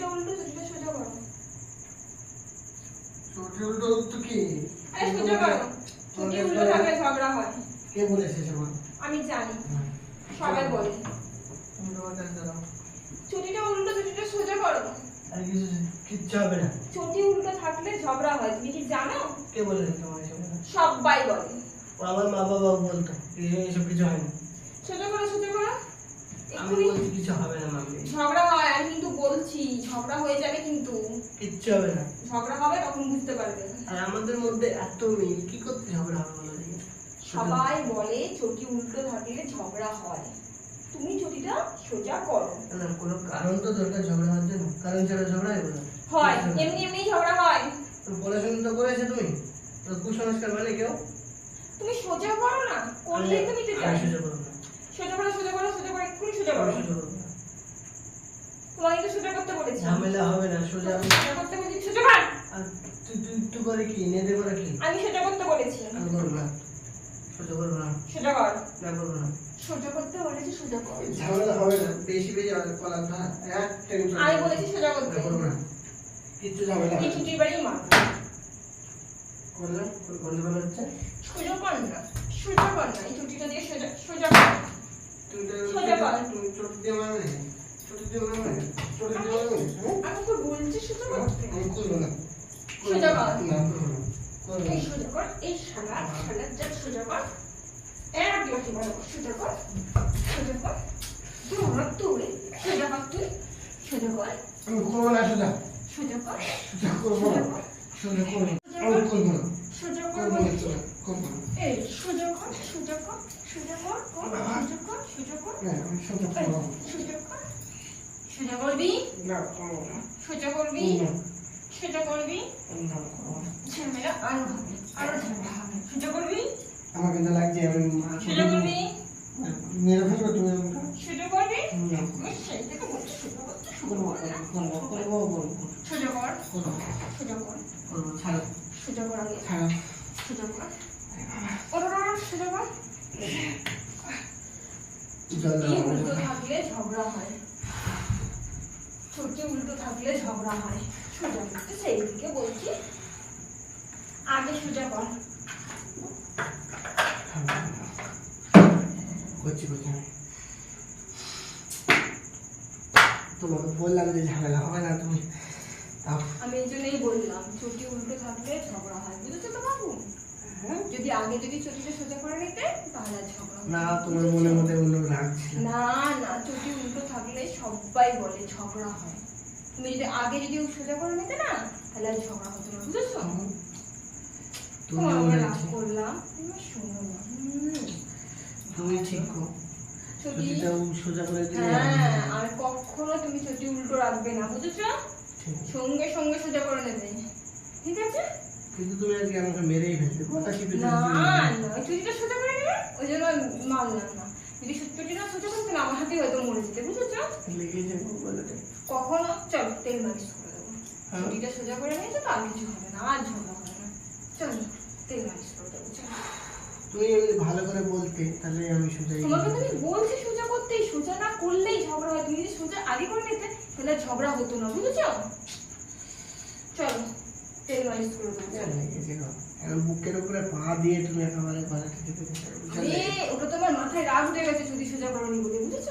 ছুটিটা উল্টো ছুটিটা সোজা করো। চটি উল্টো তো কি? আরে সোজা করো। ছুটি উল্টো থাকলে ঝগড়া হয়? কে বলেছে সেগুলো আমি জানি। সবাই বলে। উল্টো কথা দাও। ছুটিটা উল্টো ছুটিটা সোজা করো। আর কিছু কিচ্ছু হবে না। ছুটি উল্টো থাকলে ঝগড়া হয়। তুমি কি জানো? কে বলেছে তোমার এসব? সবাই বলে। ও আমার মা বাবা বলতো এই- এইসব কিছু হয় না। সোজা করো সোজা করো। আমি বলছি কিছু হবে না মামি ঝগড়া হয় আমি কিন্তু বলছি ঝগড়া হয়ে যাবে কিন্তু কিচ্ছু হবে না। ঝগড়া হবে তখন বুঝতে পারবে। আর আমাদের মধ্যে এত মিল কি করতে ঝগড়া হবে বলো দেখি সবাই বলে চটি উল্টো থাকলে ঝগড়া হয়। তুমি চটিটা সোজা করো। না কোনো কারণ তো দরকার ঝগড়া হওয়ার জন্য। কারণ ছাড়া ঝগড়া হবে না। হয় এমনি এমনি ঝগড়া হয়। তো পড়াশোনা তো করেছ তুমি। তো কুসংস্কার মানে কেউ? তুমি সোজা করো না করলেই তুমি তো জানো সোজা করব না। সোজা করো সোজা করো সোজা করো এক্ষুনি সোজা করো। সোজা করব না। তোমাকে তো সোজা করতে বলেছি। ঝামেলা হবে না সোজা আমি সোজা করতে বলেছি সোজা কর আর তুই তুই তুই করে কি? নেদে করে কি? আমি সোজা করতে বলেছি। আমি করব না। সোজা করব না। সোজা কর। না করব না। সোজা করতে বলেছি সোজা কর। ঝামেলা হবে না। বেশি বেশি আর কলা না এক টেনশন আমি বলেছি সোজা করতে। না করব না। কিচ্ছু ঝামেলা হবে এই বাড়ি মার করলাম বন্ধ করা হচ্ছে? সোজা কর না। সোজা কর না। এই ছুটিটা দিয়ে সোজা সোজা কর। সোজা কর। তুমি চোট দিয়ে দিয়ে মারবে হ্যাঁ? আমি তো বলছি সোজা করতে। আমি করব না। সোজা কর। এই সোজা কর এই শালা শালা যা সোজা কর। এক লাঠি মারো সোজা কর সোজা কর। দৌড়া দৌড়ে সোজা কর তুই। সোজা কর। আমি করব না সোজা। সোজা কর। সোজা করব সোজা না কর। সোজা করব আমি করব না। সোজা করব না বলছি। সোজা করব এই সোজা কর সোজা কর সোজা কর কর, সোজা কর। সোজা কর সোজা এই, সোজা কর। সোজা করবি? না সোজা করবি না। সোজা করবি? না করব না ঝামেলা আরও হবে আরও ঝামেলা হবে সোজা করবি? আমার কিন্তু লাগছে আমি সোজা করবি? মেরে ফেলব তুমি আমাকে। সোজা করবি? আমি সেই থেকে বলছি সোজা করতে। করব করব করব করব সোজা কর। করব। কর। করব ছাড়ো। সোজা কর আগে। ছাড়ো। সোজা কর। ওর ওর ওর কর জল এই দাও উল্টো থাকলে ঝগড়া হয়। ছোটি উল্টো থাকলে ঝগড়া হয়। সোজা করতে সেই দিকে বলছি। আগে সোজা কর। করছি করছি আমি। তোমাকে বললাম যে ঝামেলা হবে না তুমি। আমি এই জন্যই বললাম চটি উল্টো থাকলে ঝগড়া হয় বুঝেছ তো বাবু? হ্যাঁ? যদি আগে যদি চটিটা সোজা করে নিতে তাহলে ঝগড়া না। তোমার মনে মধ্যে অন্য রাগ না না চটি উল্টো থাকলে সবাই বলে ঝগড়া হয়। তুমি যদি আগে যদি সোজা করে নিতে না তাহলে আর ঝগড়া হতো না। বুঝেছ? আমরা রাগ করলাম। তুমি শোনো না। তুমি ঠিক সোজা করে দিলে হ্যাঁ আর কখনো তুমি চটি উল্টো রাখবে না বুঝেছ? সঙ্গে সঙ্গে সোজা করে নেবে। ঠিক আছে? কিন্তু তুমি আজকে আমাকে মেরেই ফেলতে কথা কি না না। চুরিটা সোজা করে নেবে ওই জন্য মানলাম না। যদি চুরিটা সোজা করতে না আমার হাতে হয়তো মরে যেতে বুঝেছ? লেগে যাবে বলে। কখনো? চলো তেল মালিশ করে দেবো। হ্যাঁ। চুরিটা সোজা করে নিয়েছো তো আর কিছু হবে না আর ঝগড়া হবে না। চলো তেল মালিশ করে দেবো চলো। তুমি এমনি ভালো করে বলতে তাহলে আমি সোজাই তোমাকে তো বলছি সোজা করতে সোজা না করলেই ঝগড়া হয়। তুমি যদি সোজা আগে করে নিতে তাহলে ঝগড়া হতো না বুঝেছ? চলো তেল মালিশ করে দেবো। এখন বুকের উপরে পা দিয়ে তুমি একেবারে গলা ওটা তোমার মাথায় রাগ উঠে গেছে যদি সোজা করে নি বলে বুঝেছ?